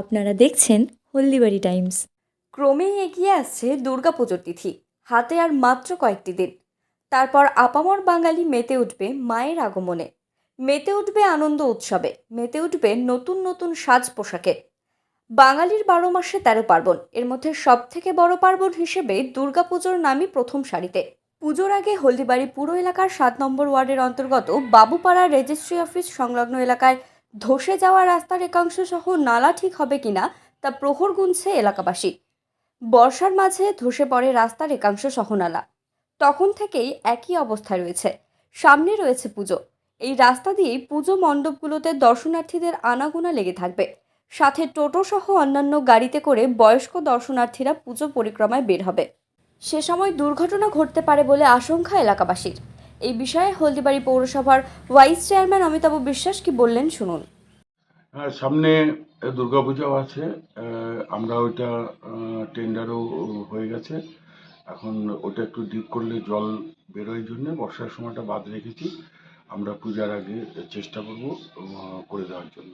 আপনারা দেখছেন হলদিবাড়ি টাইমস। ক্রমেই এগিয়ে আসছে দুর্গাপুজোর তিথি, হাতে আর মাত্র কয়েকটি দিন। তারপর আপামর বাঙালি মেতে উঠবে মায়ের আগমনে। মেতে উঠবে আনন্দ উৎসবে, মেতে উঠবে নতুন নতুন সাজ পোশাকে। বাঙালির বারো মাসে তেরো পার্বণ, এর মধ্যে সব থেকে বড় পার্বণ হিসেবে দুর্গাপুজোর নামই প্রথম সারিতে। পুজোর আগে হলদিবাড়ি পুরো এলাকার সাত নম্বর ওয়ার্ডের অন্তর্গত বাবুপাড়া রেজিস্ট্রি অফিস সংলগ্ন এলাকায় ধসে যাওয়া রাস্তার একাংশ সহ নালা ঠিক হবে কিনা তা প্রহর গুনছে এলাকাবাসী। বর্ষার মাঝে ধসে পড়ে রাস্তার একাংশ সহ নালা। তখন থেকেই একই অবস্থায় রয়েছে। সামনে রয়েছে পুজো। এই রাস্তা দিয়েই পুজো মণ্ডপগুলোতে দর্শনার্থীদের আনাগোনা লেগে থাকবে। সাথে টোটো সহ অন্যান্য গাড়িতে করে বয়স্ক দর্শনার্থীরা পুজো পরিক্রমায় বের হবে। সে সময় দুর্ঘটনা ঘটতে পারে বলে আশঙ্কা এলাকাবাসীর। এই বিষয়ে হলদিবাড়ি পৌরসভার ভাইস চেয়ারম্যান অমিতাভ বিশ্বাস কি বললেন, শুনুন। হ্যাঁ সামনে দুর্গাপূজাও আছে আমরা ওইটা টেন্ডারও হয়ে গেছে। এখন ওটা একটু ডিপ করলে জল বেরোয় জন্য, বর্ষার সময়টা বাদ রেখেছি। আমরা পূজার আগে চেষ্টা করব করে দেওয়ার জন্য।